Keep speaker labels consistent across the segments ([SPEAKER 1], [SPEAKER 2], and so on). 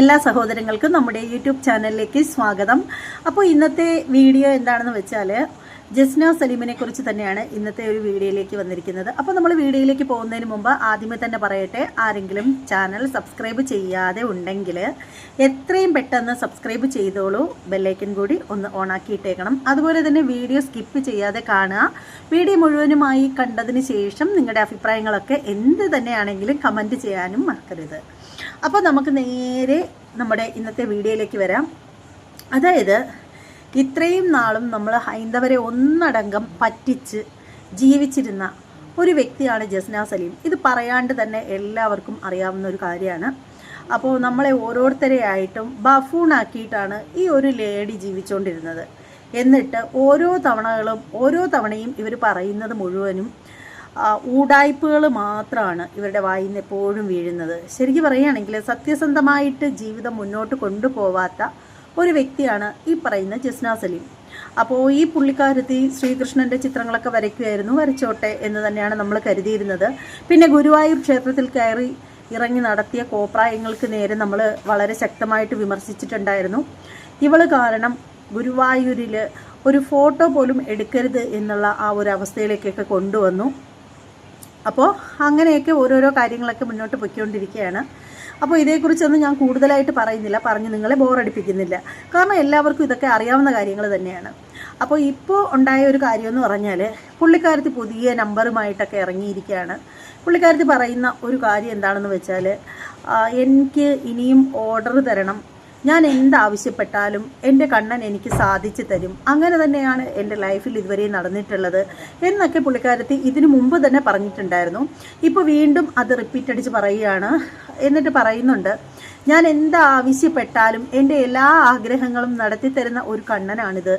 [SPEAKER 1] എല്ലാ സഹോദരങ്ങൾക്കും നമ്മുടെ യൂട്യൂബ് ചാനലിലേക്ക് സ്വാഗതം. അപ്പോൾ ഇന്നത്തെ വീഡിയോ എന്താണെന്ന് വെച്ചാൽ ജസ്ന സലീമിനെ കുറിച്ച് തന്നെയാണ് ഇന്നത്തെ ഒരു വീഡിയോയിലേക്ക് വന്നിരിക്കുന്നത്. അപ്പോൾ നമ്മൾ വീഡിയോയിലേക്ക് പോകുന്നതിന് മുമ്പ് ആദ്യമേ തന്നെ പറയട്ടെ ആരെങ്കിലും ചാനൽ സബ്സ്ക്രൈബ് ചെയ്യാതെ ഉണ്ടെങ്കിൽ എത്രയും പെട്ടെന്ന് സബ്സ്ക്രൈബ് ചെയ്തോളൂ ബെല്ലൈക്കൻ കൂടി ഒന്ന് ഓണാക്കിയിട്ടേക്കണം അതുപോലെ തന്നെ വീഡിയോ സ്കിപ്പ് ചെയ്യാതെ കാണുക. വീഡിയോ മുഴുവനുമായി കണ്ടതിന് ശേഷം നിങ്ങളുടെ അഭിപ്രായങ്ങളൊക്കെ എന്ത് തന്നെയാണെങ്കിലും കമന്റ് ചെയ്യാനും മറക്കരുത്. അപ്പോൾ നമുക്ക് നേരെ നമ്മുടെ ഇന്നത്തെ വീഡിയോയിലേക്ക് വരാം. അതായത് ഇത്രയും നാളും നമ്മൾ ഹൈന്ദവരെ ഒന്നടങ്കം പറ്റിച്ച് ജീവിച്ചിരുന്ന ഒരു വ്യക്തിയാണ് ജസ്ന സലീം. ഇത് പറയാണ്ട് തന്നെ എല്ലാവർക്കും അറിയാവുന്ന ഒരു കാര്യമാണ്. അപ്പോൾ നമ്മളെ ഓരോരുത്തരെയായിട്ടും ബഫൂണാക്കിയിട്ടാണ് ഈ ഒരു ലേഡി ജീവിച്ചുകൊണ്ടിരുന്നത് എന്നിട്ട് ഓരോ തവണകളും ഓരോ തവണയും ഇവർ പറയുന്നത് മുഴുവനും ഊടായ്പകൾ മാത്രമാണ് ഇവരുടെ വായിൽ നിന്ന് എപ്പോഴും വീഴുന്നത്. ശരിക്കും പറയുകയാണെങ്കിൽ സത്യസന്ധമായിട്ട് ജീവിതം മുന്നോട്ട് കൊണ്ടുപോവാത്ത ഒരു വ്യക്തിയാണ് ഈ പറയുന്ന ജസ്ന സലീം. അപ്പോൾ ഈ പുള്ളിക്കാരത്തി ശ്രീകൃഷ്ണന്റെ ചിത്രങ്ങളൊക്കെ വരയ്ക്കുമായിരുന്നു വരച്ചോട്ടെ എന്ന് തന്നെയാണ് നമ്മൾ കരുതിയിരുന്നത്. പിന്നെ ഗുരുവായൂർ ക്ഷേത്രത്തിൽ കയറി ഇറങ്ങി നടത്തിയ കോപ്രായങ്ങൾക്ക് നേരെ നമ്മൾ വളരെ ശക്തമായിട്ട് വിമർശിച്ചിട്ടുണ്ടായിരുന്നു. ഇവൾ കാരണം ഗുരുവായൂരിൽ ഒരു ഫോട്ടോ പോലും എടുക്കരുത് എന്നുള്ള ആ ഒരു അവസ്ഥയിലേക്കൊക്കെ കൊണ്ടുവന്നു. അപ്പോൾ അങ്ങനെയൊക്കെ ഓരോരോ കാര്യങ്ങളൊക്കെ മുന്നോട്ട് പൊയ്ക്കൊണ്ടിരിക്കുകയാണ്. അപ്പോൾ ഇതേക്കുറിച്ചൊന്നും ഞാൻ കൂടുതലായിട്ട് പറയുന്നില്ല. പറഞ്ഞ് നിങ്ങളെ ബോറടിപ്പിക്കുന്നില്ല. കാരണം എല്ലാവർക്കും ഇതൊക്കെ അറിയാവുന്ന കാര്യങ്ങൾ തന്നെയാണ്. അപ്പോൾ ഇപ്പോൾ ഉണ്ടായ ഒരു കാര്യമെന്ന് പറഞ്ഞാൽ പുള്ളിക്കാരത്തി പുതിയ നമ്പറുമായിട്ടൊക്കെ ഇറങ്ങിയിരിക്കുകയാണ്. പുള്ളിക്കാരത്തി പറയുന്ന ഒരു കാര്യം എന്താണെന്ന് വെച്ചാൽ എനിക്ക് ഇനിയും ഓർഡർ തരണം. ഞാൻ എന്താവശ്യപ്പെട്ടാലും എന്റെ കണ്ണൻ എനിക്ക് സാധിച്ചു തരും. അങ്ങനെ തന്നെയാണ് എന്റെ ലൈഫിൽ ഇതുവരെ നടന്നിട്ടുള്ളത് എന്നൊക്കെ പുള്ളിക്കാരത്തി ഇതിനു മുമ്പ് തന്നെ പറഞ്ഞിട്ടുണ്ടായിരുന്നു. ഇപ്പോൾ വീണ്ടും അത് റിപ്പീറ്റ് അടിച്ച് പറയുകയാണ്. എന്നിട്ട് പറയുന്നുണ്ട് ഞാൻ എന്താവശ്യപ്പെട്ടാലും എന്റെ എല്ലാ ആഗ്രഹങ്ങളും നടത്തി തരുന്ന ഒരു കണ്ണനാണിത്.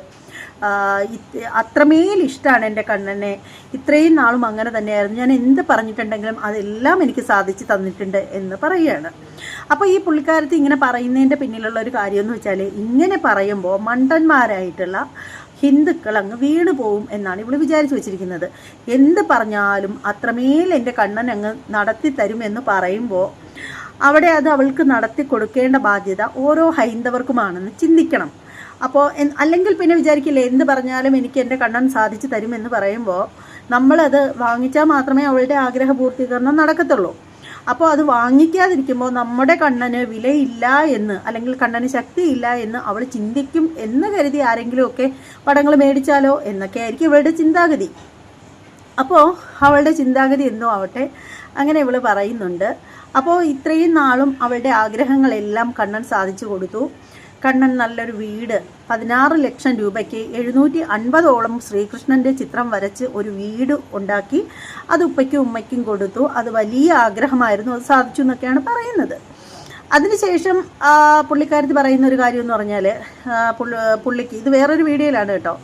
[SPEAKER 1] അത്രമേൽ ഇഷ്ടമാണ് എന്റെ കണ്ണനെ. ഇത്രയും നാളും അങ്ങനെ തന്നെയായിരുന്നു. ഞാൻ എന്ത് പറഞ്ഞിട്ടുണ്ടെങ്കിലും അതെല്ലാം എനിക്ക് സാധിച്ചു തന്നിട്ടുണ്ട് എന്ന് പറയുകയാണ് അപ്പോൾ ഈ പുള്ളിക്കാരത്തി ഇങ്ങനെ പറയുന്നതിന്റെ പിന്നിലുള്ള ഒരു കാര്യം എന്ന് വെച്ചാൽ ഇങ്ങനെ പറയുമ്പോൾ മണ്ടന്മാരായിട്ടുള്ള ഹിന്ദുക്കൾ അങ്ങ് വീണ് പോവും എന്നാണ് ഇവൾ വിചാരിച്ചു വെച്ചിരിക്കുന്നത്. എന്ത് പറഞ്ഞാലും അത്രമേൽ എന്റെ കണ്ണൻ അങ്ങ് നടത്തി തരും എന്ന് പറയുമ്പോൾ അവിടെ അത് അവൾക്ക് നടത്തി കൊടുക്കേണ്ട ബാധ്യത ഓരോ ഹൈന്ദവർക്കുമാണെന്ന് ചിന്തിക്കണം. അപ്പോൾ അല്ലെങ്കിൽ പിന്നെ വിചാരിക്കില്ലേ എന്ത് പറഞ്ഞാലും എനിക്ക് എന്റെ കണ്ണൻ സാധിച്ചു തരുമെന്ന് പറയുമ്പോൾ നമ്മളത് വാങ്ങിച്ചാൽ മാത്രമേ അവളുടെ ആഗ്രഹ പൂർത്തീകരണം നടക്കത്തുള്ളൂ. അപ്പോൾ അത് വാങ്ങിക്കാതിരിക്കുമ്പോൾ നമ്മുടെ കണ്ണന് വിലയില്ല എന്ന് അല്ലെങ്കിൽ കണ്ണന് ശക്തിയില്ല എന്ന് അവൾ ചിന്തിക്കും എന്ന് കരുതി ആരെങ്കിലുമൊക്കെ പടങ്ങൾ മേടിച്ചാലോ എന്നൊക്കെ ആയിരിക്കും ഇവളുടെ ചിന്താഗതി. അപ്പോൾ അവളുടെ ചിന്താഗതി എന്തോ ആവട്ടെ അങ്ങനെ ഇവൾ പറയുന്നുണ്ട്. അപ്പോൾ ഇത്രയും നാളും അവളുടെ ആഗ്രഹങ്ങളെല്ലാം കണ്ണൻ സാധിച്ചു കൊടുത്തു. കണ്ണൻ നല്ലൊരു വീട്. പതിനാറ് ലക്ഷം രൂപയ്ക്ക് എഴുന്നൂറ്റി അൻപതോളം ശ്രീകൃഷ്ണന്റെ ചിത്രം വരച്ച് ഒരു വീട് ഉണ്ടാക്കി അത് ഉപ്പയ്ക്കും ഉമ്മയ്ക്കും കൊടുത്തു. അത് വലിയ ആഗ്രഹമായിരുന്നു. അത് സാധിച്ചു എന്നൊക്കെയാണ് പറയുന്നത്. അതിനുശേഷം പുള്ളിക്കാരത്തി പറയുന്ന ഒരു കാര്യം എന്ന് പറഞ്ഞാൽ പുള്ളിക്ക് ഇത് വേറൊരു വീഡിയോയിലാണ് കേട്ടോ.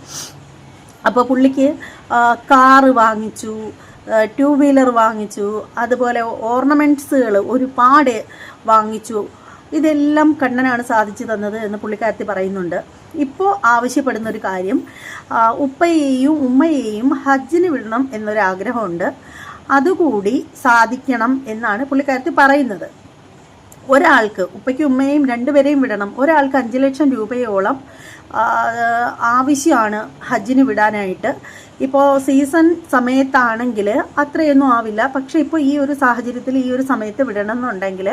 [SPEAKER 1] അപ്പോൾ പുള്ളിക്ക് കാറ് വാങ്ങിച്ചു ടു വീലർ വാങ്ങിച്ചു അതുപോലെ ഓർണമെന്റ്സുകൾ ഒരുപാട് വാങ്ങിച്ചു. ഇതെല്ലാം കണ്ണനാണ് സാധിച്ചു തന്നത് എന്ന് പുള്ളിക്കാരത്തി പറയുന്നുണ്ട്. ഇപ്പോൾ ആവശ്യപ്പെടുന്ന ഒരു കാര്യം ഉപ്പയെയും ഉമ്മയെയും ഹജ്ജിന് വിടണം എന്നൊരാഗ്രഹമുണ്ട്. അതുകൂടി സാധിക്കണം എന്നാണ് പുള്ളിക്കാരത്തി പറയുന്നത്. ഒരാൾക്ക് ഉപ്പയ്ക്കും ഉമ്മയെയും രണ്ടുപേരെയും വിടണം. ഒരാൾക്ക് അഞ്ച് ലക്ഷം രൂപയോളം ആവശ്യമാണ് ഹജ്ജിന് വിടാനായിട്ട്. ഇപ്പോൾ സീസൺ സമയത്താണെങ്കിൽ അത്രയൊന്നും ആവില്ല. പക്ഷേ ഇപ്പോൾ ഈ ഒരു സാഹചര്യത്തിൽ ഈ ഒരു സമയത്ത് വിടണം എന്നുണ്ടെങ്കിൽ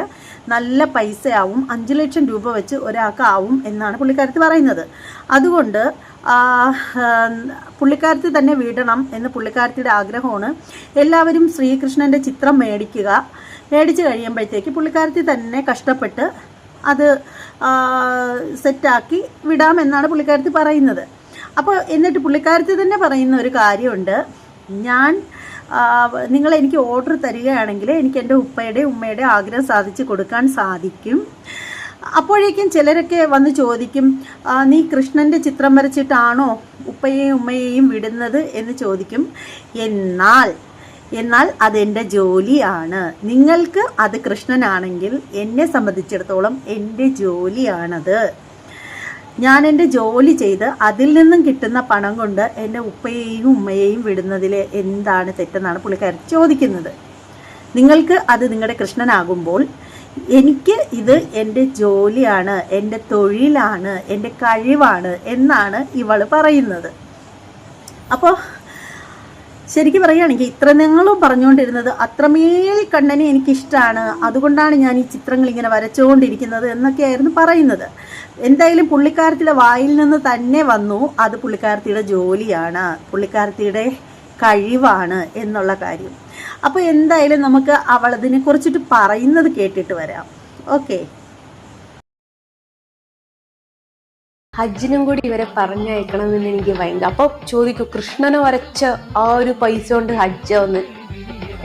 [SPEAKER 1] നല്ല പൈസയാവും. അഞ്ച് ലക്ഷം രൂപ വെച്ച് ഒരാൾക്ക് ആവും എന്നാണ് പുള്ളിക്കാരത്തി പറയുന്നത്. അതുകൊണ്ട് പുള്ളിക്കാരത്തി തന്നെ വിടണം എന്ന് പുള്ളിക്കാരത്തിയുടെ ആഗ്രഹമാണ്. എല്ലാവരും ശ്രീകൃഷ്ണന്റെ ചിത്രം മേടിക്കുക. മേടിച്ച് കഴിയുമ്പോഴത്തേക്ക് പുള്ളിക്കാരത്തി തന്നെ കഷ്ടപ്പെട്ട് അത് സെറ്റാക്കി വിടാമെന്നാണ് പുള്ളിക്കാരത്തി പറയുന്നത്. അപ്പോൾ എന്നിട്ട് പുള്ളിക്കാരത്തി തന്നെ പറയുന്ന ഒരു കാര്യമുണ്ട്. ഞാൻ നിങ്ങൾ എനിക്ക് ഓർഡർ തരികയാണെങ്കിൽ എനിക്ക് എന്റെ ഉപ്പയുടെ ഉമ്മയുടെ ആഗ്രഹം സാധിച്ചു കൊടുക്കാൻ സാധിക്കും. അപ്പോഴേക്കും ചിലരൊക്കെ വന്ന് ചോദിക്കും നീ കൃഷ്ണന്റെ ചിത്രം വരച്ചിട്ടാണോ ഉപ്പയെയും ഉമ്മയെയും വിടുന്നത്? എന്ന് ചോദിക്കും. എന്നാൽ എന്നാൽ അതെന്റെ ജോലിയാണ്. നിങ്ങൾക്ക് അത് കൃഷ്ണനാണെങ്കിൽ എന്നെ സംബന്ധിച്ചിടത്തോളം എന്റെ ജോലിയാണത്. ഞാൻ എന്റെ ജോലി ചെയ്ത് അതിൽ നിന്നും കിട്ടുന്ന പണം കൊണ്ട് എന്റെ ഉപ്പയെയും ഉമ്മയെയും വിടുന്നതിൽ എന്താണ് തെറ്റെന്നാണ് പുള്ളിക്കാരൻ ചോദിക്കുന്നത്. നിങ്ങൾക്ക് അത് നിങ്ങളുടെ കൃഷ്ണനാകുമ്പോൾ എനിക്ക് ഇത് എന്റെ ജോലിയാണ് എന്റെ തൊഴിലാണ് എന്റെ കഴിവാണ് എന്നാണ് ഇവൾ പറയുന്നത്. അപ്പോൾ ശരിക്കും പറയുകയാണെങ്കിൽ ഇത്ര നിങ്ങളും പറഞ്ഞുകൊണ്ടിരുന്നത് അത്രമേൽ കണ്ണനെ എനിക്കിഷ്ടമാണ്. അതുകൊണ്ടാണ് ഞാൻ ഈ ചിത്രങ്ങൾ ഇങ്ങനെ വരച്ചുകൊണ്ടിരിക്കുന്നത് എന്നൊക്കെയായിരുന്നു പറയുന്നത്. എന്തായാലും പുള്ളിക്കാരത്തിയുടെ വായിൽ നിന്ന് തന്നെ വന്നു അത് പുള്ളിക്കാരത്തിയുടെ ജോലിയാണ് പുള്ളിക്കാരത്തിയുടെ കഴിവാണ് എന്നുള്ള കാര്യം. അപ്പോൾ എന്തായാലും നമുക്ക് അവളതിനെ കുറിച്ചിട്ട് പറയുന്നത് കേട്ടിട്ട് വരാം. ഓക്കെ.
[SPEAKER 2] ഹജ്ജിനും കൂടി ഇവരെ പറഞ്ഞയക്കണമെന്ന് എനിക്ക് ഭയങ്കര അപ്പൊ ചോദിക്കും കൃഷ്ണനെ വരച്ച ആ ഒരു പൈസ കൊണ്ട് ഹജ്ജാന്ന്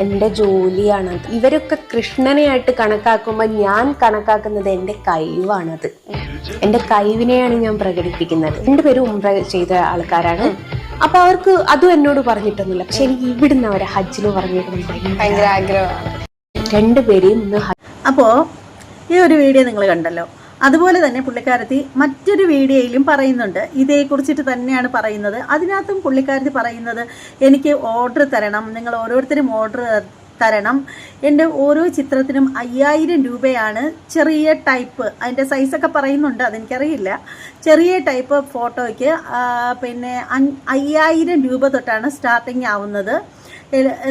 [SPEAKER 2] എന്റെ ജോലിയാണത് ഇവരൊക്കെ കൃഷ്ണനെയായിട്ട് കണക്കാക്കുമ്പോൾ ഞാൻ കണക്കാക്കുന്നത് എന്റെ കഴിവാണത്. എന്റെ കഴിവിനെയാണ് ഞാൻ പ്രകടിപ്പിക്കുന്നത്. രണ്ടുപേരും ഉംറ ചെയ്ത ആൾക്കാരാണ്. അപ്പൊ അവർക്ക് അതും എന്നോട് പറഞ്ഞിട്ടൊന്നുമില്ല. പക്ഷെ എനിക്ക് ഇവിടുന്ന് അവരെ ഹജ്ജിന് പറഞ്ഞിട്ട് ഭയങ്കര ആഗ്രഹമാണ്. രണ്ടുപേരെയും ഒന്ന് ഹജ്ജ്
[SPEAKER 1] അപ്പോൾ ഈ ഒരു വീഡിയോ നിങ്ങൾ കണ്ടല്ലോ. അതുപോലെ തന്നെ പുള്ളിക്കാരത്തി മറ്റൊരു വീഡിയോയിലും പറയുന്നുണ്ട്. ഇതേക്കുറിച്ചിട്ട് തന്നെയാണ് പറയുന്നത്. അതിനകത്തും പുള്ളിക്കാരത്തി പറയുന്നത് എനിക്ക് ഓർഡർ തരണം. നിങ്ങൾ ഓരോരുത്തരും ഓർഡർ തരണം. എന്റെ ഓരോ ചിത്രത്തിനും അയ്യായിരം രൂപയാണ് ചെറിയ ടൈപ്പ്. അതിന്റെ സൈസൊക്കെ പറയുന്നുണ്ട് അതെനിക്കറിയില്ല. ചെറിയ ടൈപ്പ് ഫോട്ടോയ്ക്ക് പിന്നെ അയ്യായിരം രൂപ തൊട്ടാണ് സ്റ്റാർട്ടിങ് ആവുന്നത്.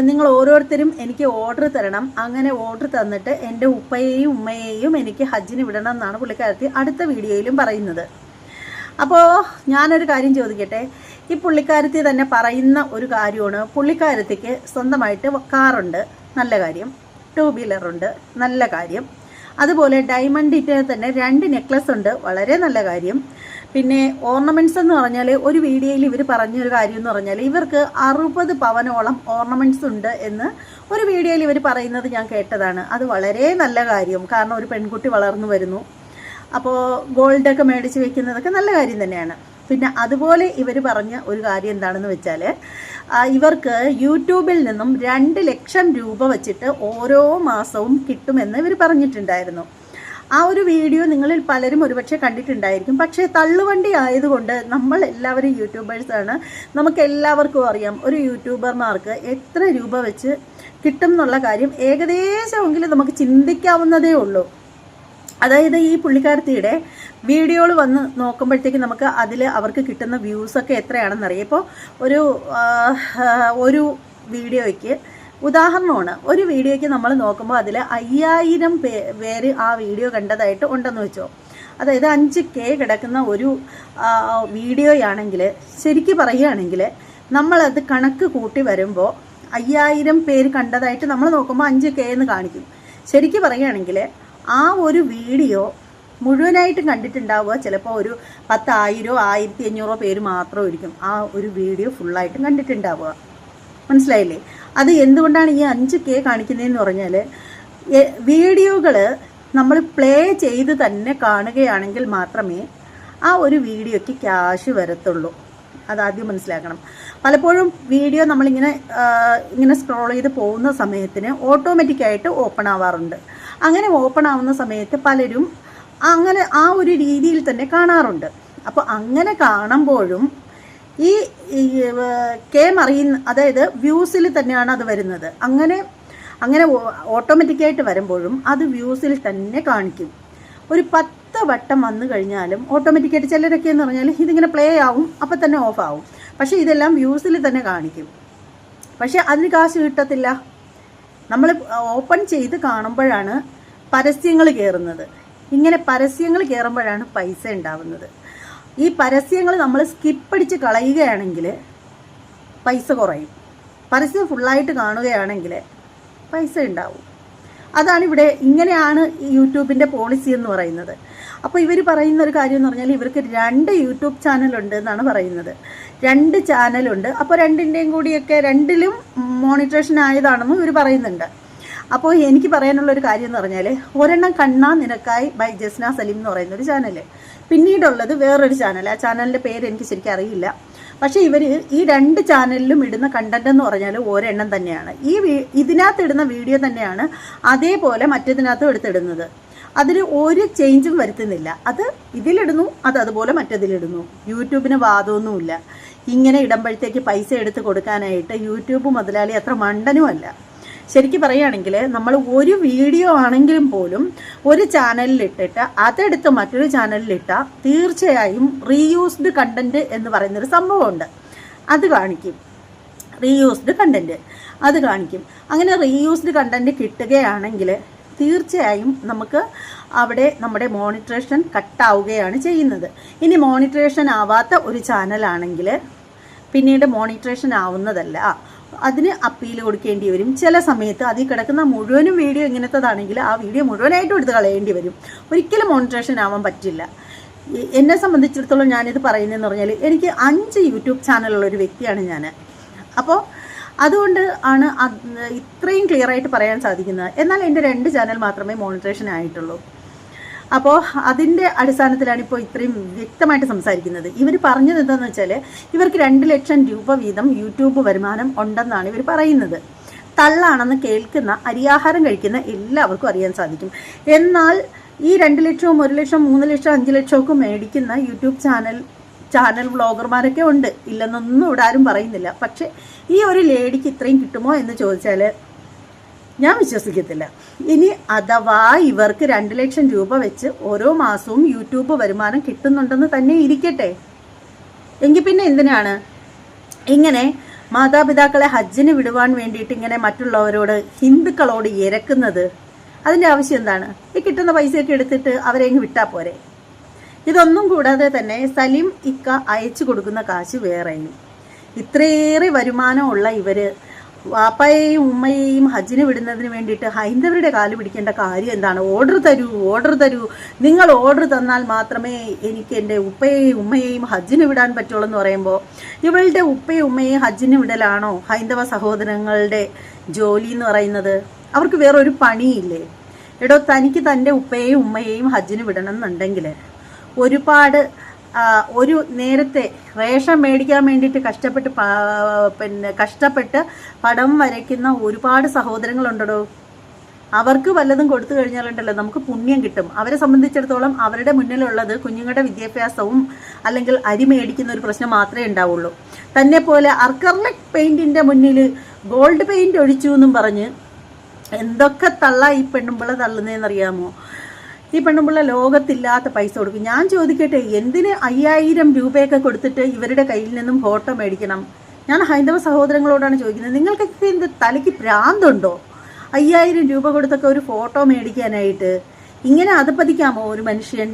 [SPEAKER 1] നിങ്ങൾ ഓരോരുത്തരും എനിക്ക് ഓർഡർ തരണം. അങ്ങനെ ഓർഡർ തന്നിട്ട് എന്റെ ഉപ്പയെയും ഉമ്മയെയും എനിക്ക് ഹജ്ജിന് വിടണം എന്നാണ് പുള്ളിക്കാരത്തി അടുത്ത വീഡിയോയിലും പറയുന്നത്. അപ്പോൾ ഞാനൊരു കാര്യം ചോദിക്കട്ടെ? ഈ പുള്ളിക്കാരത്തി തന്നെ പറയുന്ന ഒരു കാര്യമാണ് പുള്ളിക്കാരത്തിക്ക് സ്വന്തമായിട്ട് കാറുണ്ട്. നല്ല കാര്യം. ടു വീലറുണ്ട് നല്ല കാര്യം. അതുപോലെ ഡയമണ്ടിന്റെ തന്നെ രണ്ട് നെക്ലസ് ഉണ്ട്. വളരെ നല്ല കാര്യം. പിന്നെ ഓർണമെന്റ്സ് എന്ന് പറഞ്ഞാൽ ഒരു വീഡിയോയിൽ ഇവർ പറഞ്ഞൊരു കാര്യം എന്ന് പറഞ്ഞാൽ ഇവർക്ക് അറുപത് പവനോളം ഓർണമെന്റ്സ് ഉണ്ട് എന്ന് ഒരു വീഡിയോയിൽ ഇവർ പറയുന്നത് ഞാൻ കേട്ടതാണ്. അത് വളരെ നല്ല കാര്യം. കാരണം ഒരു പെൺകുട്ടി വളർന്നു വരുന്നു. അപ്പോൾ ഗോൾഡൊക്കെ മേടിച്ച് വെക്കുന്നതൊക്കെ നല്ല കാര്യം തന്നെയാണ്. പിന്നെ അതുപോലെ ഇവർ പറഞ്ഞ ഒരു കാര്യം എന്താണെന്ന് വെച്ചാൽ ഇവർക്ക് യൂട്യൂബിൽ നിന്നും രണ്ട് ലക്ഷം രൂപ വച്ചിട്ട് ഓരോ മാസവും കിട്ടുമെന്ന് ഇവർ പറഞ്ഞിട്ടുണ്ടായിരുന്നു. ആ ഒരു വീഡിയോ നിങ്ങളിൽ പലരും ഒരുപക്ഷെ കണ്ടിട്ടുണ്ടായിരിക്കും. പക്ഷേ തള്ളുവണ്ടി ആയതുകൊണ്ട് നമ്മൾ എല്ലാവരും യൂട്യൂബേഴ്സാണ് നമുക്ക് എല്ലാവർക്കും അറിയാം ഒരു യൂട്യൂബർമാർക്ക് എത്ര രൂപ വെച്ച് കിട്ടും എന്നുള്ള കാര്യം ഏകദേശമെങ്കിലും നമുക്ക് ചിന്തിക്കാവുന്നതേ ഉള്ളൂ. അതായത് ഈ പുള്ളിക്കാരത്തിയുടെ വീഡിയോകൾ വന്ന് നോക്കുമ്പോഴത്തേക്ക് നമുക്ക് അതിൽ അവർക്ക് കിട്ടുന്ന വ്യൂസൊക്കെ എത്രയാണെന്നറിയാം. ഇപ്പോൾ ഒരു ഒരു വീഡിയോയ്ക്ക് ഉദാഹരണമാണ് ഒരു വീഡിയോയ്ക്ക് നമ്മൾ നോക്കുമ്പോൾ അതിൽ അയ്യായിരം പേ പേര് ആ വീഡിയോ കണ്ടതായിട്ട് ഉണ്ടെന്ന് വെച്ചോ. അതായത് അഞ്ച് കെ കിടക്കുന്ന ഒരു വീഡിയോയാണെങ്കിൽ ശരിക്ക് പറയുകയാണെങ്കിൽ നമ്മളത് കണക്ക് കൂട്ടി വരുമ്പോൾ അയ്യായിരം പേര് കണ്ടതായിട്ട് നമ്മൾ നോക്കുമ്പോൾ അഞ്ച് കെ എന്ന് കാണിക്കും. ശരിക്ക് പറയുകയാണെങ്കിൽ ആ ഒരു വീഡിയോ മുഴുവനായിട്ട് കണ്ടിട്ടുണ്ടാവുക ചിലപ്പോൾ ഒരു പത്തായിരോ ആയിരത്തി അഞ്ഞൂറോ പേര് മാത്രമായിരിക്കും ആ ഒരു വീഡിയോ ഫുള്ളായിട്ടും കണ്ടിട്ടുണ്ടാവുക. മനസ്സിലായില്ലേ? അത് എന്തുകൊണ്ടാണ് ഈ അഞ്ച് കെ കാണിക്കുന്നതെന്ന് പറഞ്ഞാൽ വീഡിയോകൾ നമ്മൾ പ്ലേ ചെയ്ത് തന്നെ കാണുകയാണെങ്കിൽ മാത്രമേ ആ ഒരു വീഡിയോയ്ക്ക് ക്യാഷ് വരത്തുള്ളൂ. അതാദ്യം മനസ്സിലാക്കണം. പലപ്പോഴും വീഡിയോ നമ്മളിങ്ങനെ ഇങ്ങനെ സ്ക്രോൾ ചെയ്ത് പോകുന്ന സമയത്തിന് ഓട്ടോമാറ്റിക്കായിട്ട് ഓപ്പൺ ആവാറുണ്ട്. അങ്ങനെ ഓപ്പൺ ആവുന്ന സമയത്ത് പലരും അങ്ങനെ ആ ഒരു രീതിയിൽ തന്നെ കാണാറുണ്ട്. അപ്പോൾ അങ്ങനെ കാണുമ്പോഴും ഈ അറിയുന്ന കെ മറിയുന്ന അതായത് വ്യൂസിൽ തന്നെയാണ് അത് വരുന്നത്. അങ്ങനെ അങ്ങനെ ഓട്ടോമാറ്റിക്കായിട്ട് വരുമ്പോഴും അത് വ്യൂസിൽ തന്നെ കാണിക്കും. ഒരു പത്ത് വട്ടം വന്നു കഴിഞ്ഞാലും ഓട്ടോമാറ്റിക്കായിട്ട് ചിലരൊക്കെ എന്ന് പറഞ്ഞാൽ ഇതിങ്ങനെ പ്ലേ ആവും അപ്പം തന്നെ ഓഫ് ആവും. പക്ഷേ ഇതെല്ലാം വ്യൂസിൽ തന്നെ കാണിക്കും. പക്ഷേ അതിന് കാശ് കിട്ടത്തില്ല. നമ്മൾ ഓപ്പൺ ചെയ്ത് കാണുമ്പോഴാണ് പരസ്യങ്ങൾ കയറുന്നത്. ഇങ്ങനെ പരസ്യങ്ങൾ കയറുമ്പോഴാണ് പൈസ ഉണ്ടാവുന്നത്. ഈ പരസ്യങ്ങൾ നമ്മൾ സ്കിപ്പടിച്ച് കളയുകയാണെങ്കിൽ പൈസ കുറയും. പരസ്യം ഫുള്ളായിട്ട് കാണുകയാണെങ്കിൽ പൈസ ഉണ്ടാവും. അതാണ് ഇവിടെ ഇങ്ങനെയാണ് യൂട്യൂബിന്റെ പോളിസി എന്ന് പറയുന്നത്. അപ്പോൾ ഇവർ പറയുന്ന ഒരു കാര്യം എന്ന് പറഞ്ഞാൽ ഇവർക്ക് രണ്ട് യൂട്യൂബ് ചാനലുണ്ട് എന്നാണ് പറയുന്നത്. രണ്ട് ചാനലുണ്ട് അപ്പോൾ രണ്ടിന്റെയും കൂടിയൊക്കെ രണ്ടിലും മോണിറ്ററേഷൻ ആയതാണെന്നും ഇവർ പറയുന്നുണ്ട്. അപ്പോൾ എനിക്ക് പറയാനുള്ള ഒരു കാര്യം എന്ന് പറഞ്ഞാൽ ഒരെണ്ണം കണ്ണാ നിനക്കായി ബൈ ജസ്ന സലീം എന്ന് പറയുന്ന ഒരു പിന്നീടുള്ളത് വേറൊരു ചാനൽ ആ ചാനലിന്റെ പേര് എനിക്ക് ശരിക്കും അറിയില്ല. പക്ഷേ ഇവർ ഈ രണ്ട് ചാനലിലും ഇടുന്ന കണ്ടന്റ് എന്ന് പറഞ്ഞാൽ ഒരെണ്ണം തന്നെയാണ്. ഈ ഇതിനകത്ത് ഇടുന്ന വീഡിയോ തന്നെയാണ് അതേപോലെ മറ്റേതിനകത്തും എടുത്തിടുന്നത്. അതിൽ ഒരു ചേഞ്ചും വരുത്തുന്നില്ല. അത് ഇതിലിടുന്നു അത് അതുപോലെ മറ്റേതിലിടുന്നു. യൂട്യൂബിന് വാദമൊന്നുമില്ല. ഇങ്ങനെ ഇടുമ്പോഴത്തേക്ക് പൈസ എടുത്ത് കൊടുക്കാനായിട്ട് യൂട്യൂബ് മുതലാളി അത്ര മണ്ടനുമല്ല. ശരിക്കും പറയുകയാണെങ്കിൽ നമ്മൾ ഒരു വീഡിയോ ആണെങ്കിലും പോലും ഒരു ചാനലിൽ ഇട്ടിട്ട് അതെടുത്ത് മറ്റൊരു ചാനലിൽ ഇട്ടാൽ തീർച്ചയായും റീയൂസ്ഡ് കണ്ടന്റ് എന്ന് പറയുന്നൊരു സംഭവമുണ്ട്. അത് കാണിക്കും. റീയൂസ്ഡ് കണ്ടന്റ് അത് കാണിക്കും. അങ്ങനെ റീയൂസ്ഡ് കണ്ടന്റ് കിട്ടുകയാണെങ്കിൽ തീർച്ചയായും നമുക്ക് അവിടെ നമ്മുടെ മോണിറ്ററേഷൻ കട്ടാവുകയാണ് ചെയ്യുന്നത്. ഇനി മോണിറ്ററേഷൻ ആവാത്ത ഒരു ചാനലാണെങ്കിൽ പിന്നീട് മോണിറ്ററേഷൻ ആവുന്നതല്ല. അതിന് അപ്പീൽ കൊടുക്കേണ്ടി വരും. ചില സമയത്ത് അതിൽ കിടക്കുന്ന മുഴുവനും വീഡിയോ ഇങ്ങനത്തതാണെങ്കിൽ ആ വീഡിയോ മുഴുവനായിട്ടും എടുത്ത് കളയേണ്ടി വരും. ഒരിക്കലും മോണിറ്ററേഷൻ ആവാൻ പറ്റില്ല. എന്നെ സംബന്ധിച്ചിടത്തോളം ഞാനിത് പറയുന്നതെന്ന് പറഞ്ഞാൽ എനിക്ക് അഞ്ച് യൂട്യൂബ് ചാനലുള്ള ഒരു വ്യക്തിയാണ് ഞാൻ അപ്പോൾ അതുകൊണ്ട് ആണ് ഇത്രയും ക്ലിയർ ആയിട്ട് പറയാൻ സാധിക്കുന്നത്. എന്നാൽ എന്റെ രണ്ട് ചാനൽ മാത്രമേ മോണിറ്ററേഷൻ ആയിട്ടുള്ളൂ. അപ്പോൾ അതിന്റെ അടിസ്ഥാനത്തിലാണ് ഇപ്പോൾ ഇത്രയും വ്യക്തമായിട്ട് സംസാരിക്കുന്നത്. ഇവർ പറഞ്ഞത് എന്താണെന്ന് വെച്ചാൽ ഇവർക്ക് രണ്ട് ലക്ഷം രൂപ വീതം യൂട്യൂബ് വരുമാനം ഉണ്ടെന്നാണ് ഇവർ പറയുന്നത്. തള്ളാണെന്ന് കേൾക്കുന്ന അരിയാഹാരം കഴിക്കുന്ന എല്ലാവർക്കും അറിയാൻ സാധിക്കും. എന്നാൽ ഈ രണ്ട് ലക്ഷവും ഒരു ലക്ഷം മൂന്ന് ലക്ഷം അഞ്ച് ലക്ഷമൊക്കെ മേടിക്കുന്ന യൂട്യൂബ് ചാനൽ ചാനൽ വ്ളോഗർമാരൊക്കെ ഉണ്ട്. ഇല്ലെന്നൊന്നും ഇവിടെ ആരും പറയുന്നില്ല. പക്ഷേ ഈ ഒരു ലേഡിക്ക് ഇത്രയും കിട്ടുമോ എന്ന് ചോദിച്ചാൽ ഞാൻ വിശ്വസിക്കത്തില്ല. ഇനി അഥവാ ഇവർക്ക് രണ്ട് ലക്ഷം രൂപ വെച്ച് ഓരോ മാസവും യൂട്യൂബ് വരുമാനം കിട്ടുന്നുണ്ടെന്ന് തന്നെ ഇരിക്കട്ടെ. എങ്കിൽ പിന്നെ എന്തിനാണ്? ഇങ്ങനെ മാതാപിതാക്കളെ ഹജ്ജിന് വിടുവാൻ വേണ്ടിയിട്ട് ഇങ്ങനെ മറ്റുള്ളവരോട് ഹിന്ദുക്കളോട് ഇരക്കുന്നത്. അതിന്റെ ആവശ്യം എന്താണ്? ഈ കിട്ടുന്ന പൈസയൊക്കെ എടുത്തിട്ട് അവരെ ഇങ്ങ് വിട്ടാൽ പോരെ. ഇതൊന്നും കൂടാതെ തന്നെ സലീം ഇക്ക അയച്ചു കൊടുക്കുന്ന കാശ് വേറെയും ഇത്രയേറെ വരുമാനമുള്ള ഇവർ വാപ്പയെയും ഉമ്മയെയും ഹജ്ജിന് വിടുന്നതിന് വേണ്ടിയിട്ട് ഹൈന്ദവരുടെ കാൽ പിടിക്കേണ്ട കാര്യം എന്താണ്? ഓർഡർ തരൂ ഓർഡർ തരൂ. നിങ്ങൾ ഓർഡർ തന്നാൽ മാത്രമേ എനിക്ക് എന്റെ ഉപ്പയെയും ഉമ്മയെയും ഹജ്ജിന് വിടാൻ പറ്റുള്ളൂ എന്ന് പറയുമ്പോൾ ഇവളുടെ ഉപ്പയും ഉമ്മയെയും ഹജ്ജിന് വിടലാണോ? ഹൈന്ദവ സഹോദരങ്ങളുടെ ജോലി എന്ന് പറയുന്നത് അവർക്ക് വേറൊരു പണിയില്ലേ? എടോ തനിക്ക് തന്റെ ഉപ്പയെയും ഉമ്മയെയും ഹജ്ജിന് വിടണം എന്നുണ്ടെങ്കിൽ ഒരുപാട് ഒരു നേരത്തെ റേഷൻ മേടിക്കാൻ വേണ്ടിയിട്ട് കഷ്ടപ്പെട്ട് പിന്നെ കഷ്ടപ്പെട്ട് പടം വരയ്ക്കുന്ന ഒരുപാട് സഹോദരങ്ങളുണ്ടോ അവർക്ക് വല്ലതും കൊടുത്തു കഴിഞ്ഞാലുണ്ടല്ലോ നമുക്ക് പുണ്യം കിട്ടും. അവരെ സംബന്ധിച്ചിടത്തോളം അവരുടെ മുന്നിലുള്ളത് കുഞ്ഞുങ്ങളുടെ വിദ്യാഭ്യാസവും അല്ലെങ്കിൽ അരി മേടിക്കുന്ന ഒരു പ്രശ്നം മാത്രമേ ഉണ്ടാവുള്ളൂ. തന്നെ പോലെ അർക്കർലക് പെയിന്റിന്റെ മുന്നിൽ ഗോൾഡ് പെയിന്റ് ഒഴിച്ചു എന്നും പറഞ്ഞ് എന്തൊക്കെ തള്ള ഈ പെണ്ണുമ്പിള തള്ളുന്നതെന്നറിയാമോ ഈ പെണ്ണുമ്പിള്ള ലോകത്തില്ലാത്ത പൈസ കൊടുക്കും. ഞാൻ ചോദിക്കട്ടെ എന്തിന് അയ്യായിരം രൂപയൊക്കെ കൊടുത്തിട്ട് ഇവരുടെ കയ്യിൽ നിന്നും ഫോട്ടോ മേടിക്കണം? ഞാൻ ഹൈന്ദവ സഹോദരങ്ങളോടാണ് ചോദിക്കുന്നത്. നിങ്ങൾക്കൊക്കെ എന്ത് തലയ്ക്ക് ഭ്രാന്തുണ്ടോ? അയ്യായിരം രൂപ കൊടുത്തൊക്കെ ഒരു ഫോട്ടോ മേടിക്കാനായിട്ട് ഇങ്ങനെ അതപ്പതിക്കാമോ ഒരു മനുഷ്യൻ?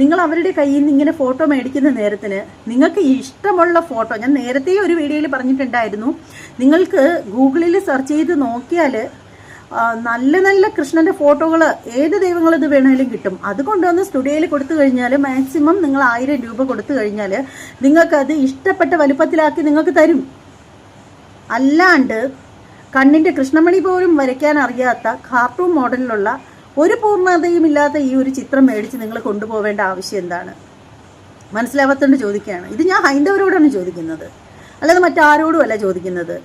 [SPEAKER 1] നിങ്ങൾ അവരുടെ കയ്യിൽ നിന്ന് ഇങ്ങനെ ഫോട്ടോ മേടിക്കുന്ന നേരത്തിന് നിങ്ങൾക്ക് ഇഷ്ടമുള്ള ഫോട്ടോ ഞാൻ നേരത്തെ ഒരു വീഡിയോയിൽ പറഞ്ഞിട്ടുണ്ടായിരുന്നു നിങ്ങൾക്ക് ഗൂഗിളിൽ സെർച്ച് ചെയ്ത് നോക്കിയാൽ നല്ല നല്ല കൃഷ്ണന്റെ ഫോട്ടോകൾ ഏത് ദൈവങ്ങൾ ഇത് വേണമെങ്കിലും കിട്ടും. അത് കൊണ്ടുവന്ന് സ്റ്റുഡിയോയിൽ കൊടുത്തു കഴിഞ്ഞാൽ മാക്സിമം നിങ്ങൾ ആയിരം രൂപ കൊടുത്തു കഴിഞ്ഞാൽ നിങ്ങൾക്കത് ഇഷ്ടപ്പെട്ട വലുപ്പത്തിലാക്കി നിങ്ങൾക്ക് തരും. അല്ലാണ്ട് കണ്ണിന്റെ കൃഷ്ണമണി പോലും വരയ്ക്കാൻ അറിയാത്ത കാർട്ടൂൺ മോഡലിലുള്ള ഒരു പൂർണതയും ഇല്ലാത്ത ഈ ഒരു ചിത്രം മേടിച്ച് നിങ്ങൾ കൊണ്ടുപോവേണ്ട ആവശ്യം എന്താണ്? മനസ്സിലാവാത്തോണ്ട് ചോദിക്കുകയാണ്. ഇത് ഞാൻ ഹൈന്ദവരോടാണ് ചോദിക്കുന്നത്. അല്ലാതെ മറ്റാരോടും അല്ല ചോദിക്കുന്നത്.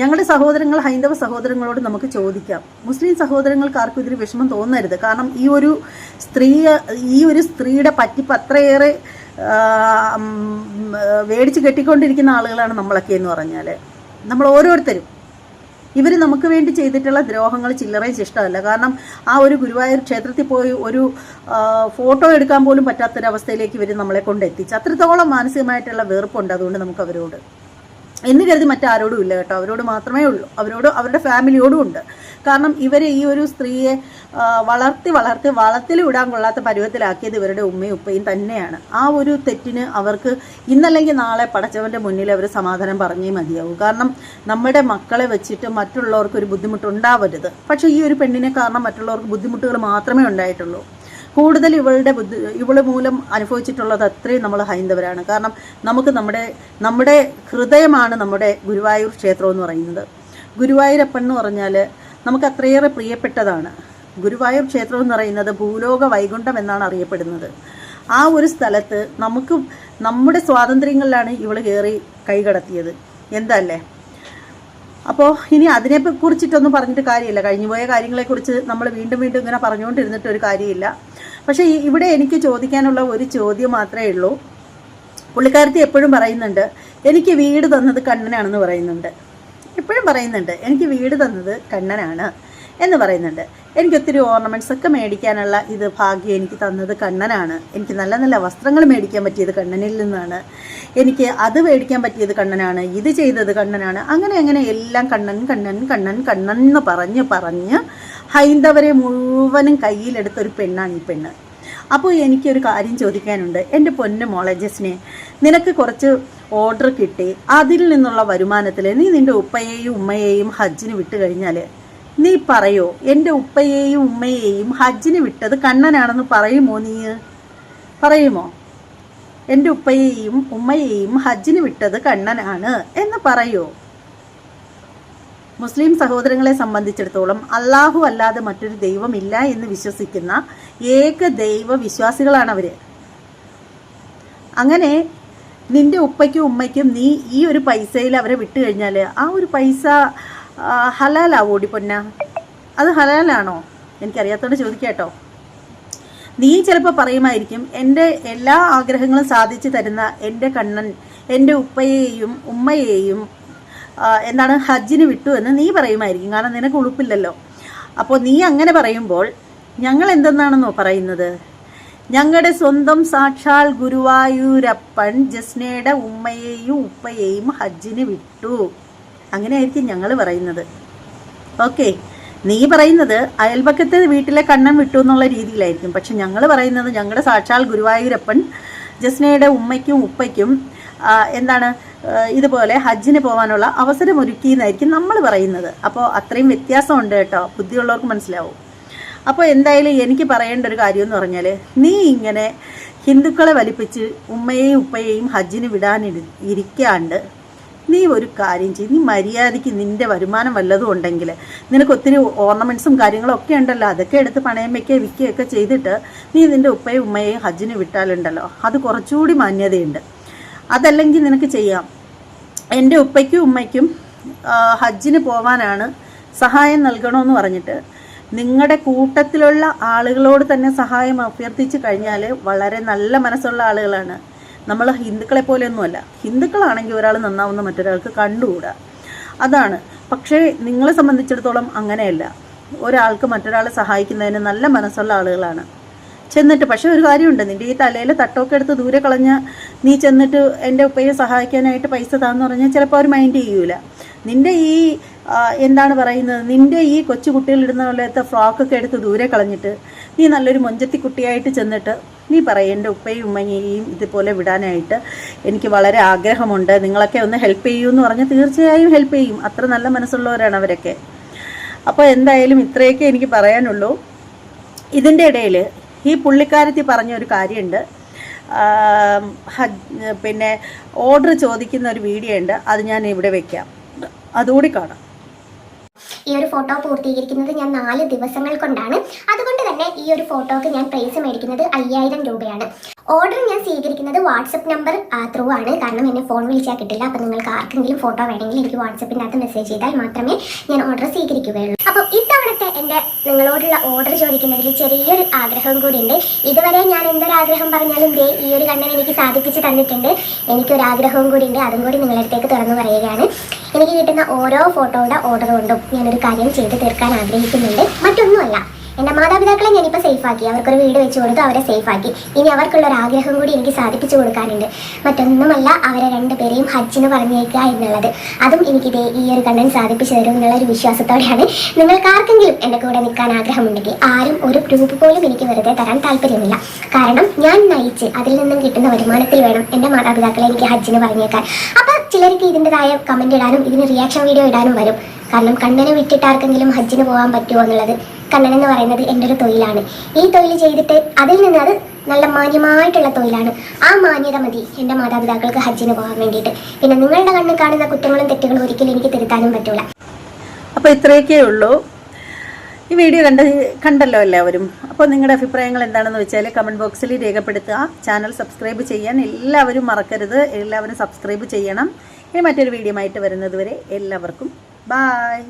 [SPEAKER 1] ഞങ്ങളുടെ സഹോദരങ്ങൾ ഹൈന്ദവ സഹോദരങ്ങളോട് നമുക്ക് ചോദിക്കാം. മുസ്ലിം സഹോദരങ്ങൾക്ക് ആർക്കും ഇതിൽ വിഷമം തോന്നരുത്. കാരണം ഈ ഒരു സ്ത്രീ ഈ ഒരു സ്ത്രീയുടെ പറ്റിപ്പ് അത്രയേറെ വേടിച്ച് കെട്ടിക്കൊണ്ടിരിക്കുന്ന ആളുകളാണ് നമ്മളൊക്കെ എന്ന് പറഞ്ഞാൽ നമ്മൾ ഓരോരുത്തരും. ഇവർ നമുക്ക് വേണ്ടി ചെയ്തിട്ടുള്ള ദ്രോഹങ്ങൾ ചില്ലറയും ഇഷ്ടമല്ല കാരണം ആ ഒരു ഗുരുവായൂർ ക്ഷേത്രത്തിൽ പോയി ഒരു ഫോട്ടോ എടുക്കാൻ പോലും പറ്റാത്തൊരവസ്ഥയിലേക്ക് ഇവർ നമ്മളെ കൊണ്ട് എത്തിച്ചു അത്രത്തോളം മാനസികമായിട്ടുള്ള വെറുപ്പുണ്ട് അതുകൊണ്ട് നമുക്ക് അവരോട്. എന്ന് കരുതി മറ്റാരോടും ഇല്ല കേട്ടോ. അവരോട് മാത്രമേ ഉള്ളൂ. അവരോട് അവരുടെ ഫാമിലിയോടും ഉണ്ട്. കാരണം ഇവരെ ഈ ഒരു സ്ത്രീയെ വളർത്തി വളർത്തി വളത്തിൽ വിടാൻ കൊള്ളാത്ത പരുവത്തിലാക്കിയത് ഇവരുടെ ഉമ്മയും ഉപ്പയും തന്നെയാണ്. ആ ഒരു തെറ്റിന് അവർക്ക് ഇന്നല്ലെങ്കിൽ നാളെ പടച്ചവന്റെ മുന്നിൽ അവർ സമാധാനം പറഞ്ഞേ മതിയാവും. കാരണം നമ്മുടെ മക്കളെ വെച്ചിട്ട് മറ്റുള്ളവർക്ക് ഒരു ബുദ്ധിമുട്ടുണ്ടാവരുത്. പക്ഷേ ഈ ഒരു പെണ്ണിനെ കാരണം മറ്റുള്ളവർക്ക് ബുദ്ധിമുട്ടുകൾ മാത്രമേ ഉണ്ടായിട്ടുള്ളൂ. കൂടുതൽ ഇവളുടെ ഇവൾ മൂലം അനുഭവിച്ചിട്ടുള്ളത് അത്രയും നമ്മൾ ഹൈന്ദവരാണ്. കാരണം നമുക്ക് നമ്മുടെ നമ്മുടെ ഹൃദയമാണ് നമ്മുടെ ഗുരുവായൂർ ക്ഷേത്രം എന്ന് പറയുന്നത്. ഗുരുവായൂരപ്പൻ എന്ന് പറഞ്ഞാൽ നമുക്ക് അത്രയേറെ പ്രിയപ്പെട്ടതാണ്. ഗുരുവായൂർ ക്ഷേത്രം എന്ന് പറയുന്നത് ഭൂലോക വൈകുണ്ഠം എന്നാണ് അറിയപ്പെടുന്നത്. ആ ഒരു സ്ഥലത്ത് നമുക്ക് നമ്മുടെ സ്വാതന്ത്ര്യങ്ങളിലാണ് ഇവൾ കയറി കൈകടത്തിയത് എന്തല്ലേ അപ്പോൾ ഇനി അതിനെ കുറിച്ചിട്ടൊന്നും പറഞ്ഞിട്ട് കാര്യമില്ല. കഴിഞ്ഞുപോയ കാര്യങ്ങളെക്കുറിച്ച് നമ്മൾ വീണ്ടും വീണ്ടും ഇങ്ങനെ പറഞ്ഞുകൊണ്ടിരുന്നിട്ട് ഒരു കാര്യമില്ല. പക്ഷേ ഇവിടെ എനിക്ക് ചോദിക്കാനുള്ള ഒരു ചോദ്യം മാത്രമേ ഉള്ളൂ. പുള്ളിക്കാരത്തി എപ്പോഴും പറയുന്നുണ്ട് എനിക്ക് വീട് തന്നത് കണ്ണനാണെന്ന് പറയുന്നുണ്ട്. എപ്പോഴും പറയുന്നുണ്ട് എനിക്ക് വീട് തന്നത് കണ്ണനാണ് എന്ന് പറയുന്നുണ്ട്. എനിക്ക് ഒത്തിരി ഓർണമെന്റ്സ് ഒക്കെ മേടിക്കാനുള്ള ഇത് ഭാഗ്യം എനിക്ക് തന്നത് കണ്ണനാണ്. എനിക്ക് നല്ല നല്ല വസ്ത്രങ്ങൾ മേടിക്കാൻ പറ്റിയത് കണ്ണനിൽ നിന്നാണ്. എനിക്ക് അത് മേടിക്കാൻ പറ്റിയത് കണ്ണനാണ് ഇത് ചെയ്തത് കണ്ണനാണ്. അങ്ങനെ അങ്ങനെ എല്ലാം കണ്ണൻ കണ്ണൻ കണ്ണൻ കണ്ണൻ എന്ന് പറഞ്ഞ് പറഞ്ഞ് ഹൈന്ദവരെ മുഴുവനും കയ്യിലെടുത്തൊരു പെണ്ണാണ് ഈ പെണ്ണ്. അപ്പോൾ എനിക്കൊരു കാര്യം ചോദിക്കാനുണ്ട്. എന്റെ പൊന്നു മോളെ ജസ്നെ നിനക്ക് കുറച്ച് ഓർഡർ കിട്ടി. അതിൽ നിന്നുള്ള വരുമാനത്തിൽ നീ നിന്റെ ഉപ്പയെയും ഉമ്മയെയും ഹജ്ജിന് വിട്ട് കഴിഞ്ഞാൽ നീ പറയോ എന്റെ ഉപ്പയെയും ഉമ്മയെയും ഹജ്ജിന് വിട്ടത് കണ്ണനാണെന്ന് പറയുമോ നീ? പറയുമോ? എന്റെ ഉപ്പയെയും ഉമ്മയെയും ഹജ്ജിന് വിട്ടത് കണ്ണനാണ് എന്ന് പറയോ? മുസ്ലിം സഹോദരങ്ങളെ സംബന്ധിച്ചിടത്തോളം അള്ളാഹു അല്ലാതെ മറ്റൊരു ദൈവമില്ല എന്ന് വിശ്വസിക്കുന്ന ഏക ദൈവ വിശ്വാസികളാണ് അവർ. അങ്ങനെ നിന്റെ ഉപ്പയ്ക്കും ഉമ്മയ്ക്കും നീ ഈ ഒരു പൈസയിൽ അവരെ വിട്ടു കഴിഞ്ഞാൽ ആ ഒരു പൈസ ഹലാലാവോടി പൊന്ന? അത് ഹലാലാണോ? എനിക്കറിയാത്തോണ്ട് ചോദിക്കാട്ടോ നീ ചിലപ്പോൾ പറയുമായിരിക്കും എന്റെ എല്ലാ ആഗ്രഹങ്ങളും സാധിച്ചു തരുന്ന എന്റെ കണ്ണൻ എന്റെ ഉപ്പയെയും ഉമ്മയെയും എന്താണ് ഹജ്ജിന് വിട്ടു എന്ന് നീ പറയുമായിരിക്കും. കാരണം നിനക്ക് ഉളുപ്പില്ലല്ലോ. അപ്പോൾ നീ അങ്ങനെ പറയുമ്പോൾ ഞങ്ങൾ എന്തെന്നാണെന്നോ പറയുന്നത്? ഞങ്ങളുടെ സ്വന്തം സാക്ഷാൽ ഗുരുവായൂരപ്പൻ ജസ്നയുടെ ഉമ്മയെയും ഉപ്പയെയും ഹജ്ജിന് വിട്ടു. അങ്ങനെയായിരിക്കും ഞങ്ങൾ പറയുന്നത്. ഓക്കെ. നീ പറയുന്നത് അയൽപക്കത്തെ വീട്ടിലെ കണ്ണൻ വിട്ടു എന്നുള്ള രീതിയിലായിരിക്കും. പക്ഷെ ഞങ്ങൾ പറയുന്നത് ഞങ്ങളുടെ സാക്ഷാൽ ഗുരുവായൂരപ്പൻ ജസ്നയുടെ ഉമ്മയ്ക്കും ഉപ്പയ്ക്കും എന്താണ് ഇതുപോലെ ഹജ്ജിന് പോകാനുള്ള അവസരം ഒരുക്കി ഒരുക്കിയെന്നായിരിക്കും നമ്മൾ പറയുന്നത്. അപ്പോൾ അത്രയും വ്യത്യാസമുണ്ട് കേട്ടോ. ബുദ്ധിയുള്ളവർക്ക് മനസ്സിലാവും. അപ്പോൾ എന്തായാലും എനിക്ക് പറയേണ്ട ഒരു കാര്യം എന്ന് പറഞ്ഞാൽ നീ ഇങ്ങനെ ഹിന്ദുക്കളെ വലിപ്പിച്ച് ഉമ്മയെയും ഉപ്പയെയും ഹജ്ജിന് വിടാനിരി ഇരിക്കാണ്ട് നീ ഒരു കാര്യം ചെയ്യും. നീ മര്യാദയ്ക്ക് നിന്റെ വരുമാനം വല്ലതും ഉണ്ടെങ്കിൽ നിനക്ക് ഒത്തിരി ഓർണമെന്റ്സും കാര്യങ്ങളും ഒക്കെ ഉണ്ടല്ലോ. അതൊക്കെ എടുത്ത് പണയം വയ്ക്കുക വിൽക്കുകയൊക്കെ ചെയ്തിട്ട് നീ നിന്റെ ഉപ്പയും ഉമ്മയെയും ഹജ്ജിന് വിട്ടാലുണ്ടല്ലോ. അത് കുറച്ചുകൂടി മാന്യതയുണ്ട്. അതല്ലെങ്കിൽ നിനക്ക് ചെയ്യാം. എന്റെ ഉപ്പയ്ക്കും ഉമ്മയ്ക്കും ഹജ്ജിന് പോവാനാണ് സഹായം നൽകണമെന്ന് പറഞ്ഞിട്ട് നിങ്ങളുടെ കൂട്ടത്തിലുള്ള ആളുകളോട് തന്നെ സഹായം അഭ്യർത്ഥിച്ച് കഴിഞ്ഞാൽ വളരെ നല്ല മനസ്സുള്ള ആളുകളാണ്. നമ്മൾ ഹിന്ദുക്കളെ പോലെയൊന്നുമല്ല. ഹിന്ദുക്കളാണെങ്കിൽ ഒരാൾ നന്നാവുന്ന മറ്റൊരാൾക്ക് കണ്ടുകൂടാ. അതാണ്. പക്ഷേ നിങ്ങളെ സംബന്ധിച്ചിടത്തോളം അങ്ങനെയല്ല. ഒരാൾക്ക് മറ്റൊരാളെ സഹായിക്കുന്നതിന് നല്ല മനസ്സുള്ള ആളുകളാണ്. ചെന്നിട്ട്. പക്ഷെ ഒരു കാര്യമുണ്ട്. നിന്റെ ഈ തലയിൽ തട്ടമൊക്കെ എടുത്ത് ദൂരെ കളഞ്ഞ നീ ചെന്നിട്ട് എന്റെ ഉപ്പയെ സഹായിക്കാനായിട്ട് പൈസ താന്ന് പറഞ്ഞാൽ ചിലപ്പോൾ അവർ മൈൻഡ് ചെയ്യൂല. നിന്റെ ഈ എന്താണ് പറയുന്നത്? നിന്റെ ഈ കൊച്ചു കുട്ടികളിടുന്ന പോലത്തെ ഫ്രോക്കൊക്കെ എടുത്ത് ദൂരെ കളഞ്ഞിട്ട് നീ നല്ലൊരു മൊഞ്ചത്തി കുട്ടിയായിട്ട് ചെന്നിട്ട് നീ പറയും എന്റെ ഉപ്പയും ഉമ്മയെയും ഇതുപോലെ വിടാനായിട്ട് എനിക്ക് വളരെ ആഗ്രഹമുണ്ട്. നിങ്ങളൊക്കെ ഒന്ന് ഹെൽപ്പ് ചെയ്യൂ എന്ന് പറഞ്ഞാൽ തീർച്ചയായും ഹെൽപ്പ് ചെയ്യും. അത്ര നല്ല മനസ്സുള്ളവരാണ് അവരൊക്കെ. അപ്പോൾ എന്തായാലും ഇത്രയൊക്കെ എനിക്ക് പറയാനുള്ളൂ. ഇതിന്റെ ഇടയിൽ ഈ പുള്ളിക്കാരത്തി പറഞ്ഞൊരു കാര്യമുണ്ട് പിന്നെ ഓർഡർ ചോദിക്കുന്ന ഒരു വീഡിയോ ഉണ്ട്. അത് ഞാൻ ഇവിടെ വെക്കാം. അതുകൂടി കാണാം.
[SPEAKER 3] ഈ ഒരു ഫോട്ടോ പൂർത്തീകരിക്കുന്നത് ഞാൻ നാല് ദിവസങ്ങൾ കൊണ്ടാണ്. അതുകൊണ്ട് തന്നെ ഈ ഒരു ഫോട്ടോക്ക് ഞാൻ പ്രൈസ് മേടിക്കുന്നത് അയ്യായിരം രൂപയാണ്. ഓർഡർ ഞാൻ സ്വീകരിക്കുന്നത് വാട്സപ്പ് നമ്പർ ത്രൂ ആണ്. കാരണം എന്നെ ഫോൺ വിളിച്ചാൽ കിട്ടില്ല. അപ്പോൾ നിങ്ങൾക്ക് ആർക്കെങ്കിലും ഫോട്ടോ വേണമെങ്കിൽ എനിക്ക് വാട്സപ്പിന്റെ അകത്ത് മെസ്സേജ് ചെയ്താൽ മാത്രമേ ഞാൻ ഓർഡർ സ്വീകരിക്കുകയുള്ളൂ. അപ്പോൾ ഇത്തവണത്തെ എന്റെ നിങ്ങളോടുള്ള ഓർഡർ ചോദിക്കുന്നതിൽ ചെറിയൊരു ആഗ്രഹം കൂടി ഉണ്ട് ഇതുവരെ ഞാൻ എന്തൊരാഗ്രഹം പറഞ്ഞാലും ദേ ഈ ഒരു കണ്ണൻ എനിക്ക് സാധിപ്പിച്ച് തന്നിട്ടുണ്ട്. എനിക്കൊരാഗ്രഹവും കൂടി ഉണ്ട് അതും കൂടി നിങ്ങളടുത്തേക്ക് തുറന്നു പറയുകയാണ്. എനിക്ക് കിട്ടുന്ന ഓരോ ഫോട്ടോയുടെ ഓർഡർ കൊണ്ടും ഞാനൊരു കാര്യം ചെയ്ത് തീർക്കാൻ ആഗ്രഹിക്കുന്നുണ്ട്. മറ്റൊന്നുമല്ല എന്റെ മാതാപിതാക്കളെ ഞാനിപ്പോൾ സേഫാക്കി അവർക്കൊരു വീട് വെച്ച് കൊടുത്തു അവരെ സേഫാക്കി ഇനി അവർക്കുള്ള ഒരു ആഗ്രഹം കൂടി എനിക്ക് സാധിപ്പിച്ചു കൊടുക്കാനുണ്ട്. മറ്റൊന്നുമല്ല അവരെ രണ്ടുപേരെയും ഹജ്ജിന് പറഞ്ഞേക്കുക എന്നുള്ളത്. അതും എനിക്കിത് ഈ ഒരു കണ്ണൻ സാധിപ്പിച്ചു തരും എന്നുള്ള ഒരു വിശ്വാസത്തോടെയാണ്. നിങ്ങൾക്ക് ആർക്കെങ്കിലും എന്റെ കൂടെ നിൽക്കാൻ ആഗ്രഹമുണ്ടെങ്കിൽ ആരും ഒരു ഗ്രൂപ്പ് പോലും എനിക്ക് വെറുതെ തരാൻ താല്പര്യമില്ല. കാരണം ഞാൻ നയിച്ച് അതിൽ നിന്നും കിട്ടുന്ന വരുമാനത്തിൽ വേണം എന്റെ മാതാപിതാക്കളെ എനിക്ക് ഹജ്ജിന് പറഞ്ഞേക്കാൻ. അപ്പം ചിലർക്ക് ഇതിന്റെതായ കമന്റ് ഇടാനും ഇതിന് റിയാക്ഷൻ വീഡിയോ ഇടാനും വരും. കാരണം കണ്ണനെ വിട്ടിട്ട് ആർക്കെങ്കിലും ഹജ്ജിന് പോകാൻ പറ്റുമോ എന്നുള്ളത് കണ്ണൻ എന്ന് പറയുന്നത് എന്റെ ഒരു തൊഴിലാണ്. ഈ തൊഴിൽ ചെയ്തിട്ട് അതിൽ നിന്ന് അത് നല്ല മാന്യമായിട്ടുള്ള തൊഴിലാണ്. ആ മാന്യത മതി എന്റെ മാതാപിതാക്കൾക്ക് ഹജ്ജിന് പോകാൻ വേണ്ടിയിട്ട്. പിന്നെ നിങ്ങളുടെ കണ്ണിൽ കാണുന്ന കുറ്റങ്ങളും തെറ്റുകളും ഒരിക്കലും എനിക്ക് തിരുത്താനും പറ്റൂല.
[SPEAKER 1] അപ്പോൾ ഇത്രയൊക്കെ ഉള്ളൂ. ഈ വീഡിയോ കണ്ട് കണ്ടല്ലോ എല്ലാവരും. അപ്പോൾ നിങ്ങളുടെ അഭിപ്രായങ്ങൾ എന്താണെന്ന് വെച്ചാൽ കമന്റ് ബോക്സിൽ രേഖപ്പെടുത്തുക. ചാനൽ സബ്സ്ക്രൈബ് ചെയ്യാൻ എല്ലാവരും മറക്കരുത്. എല്ലാവരും സബ്സ്ക്രൈബ് ചെയ്യണം. ഇനി മറ്റൊരു വീഡിയോ ആയിട്ട് വരുന്നത് വരെ എല്ലാവർക്കും ബായ്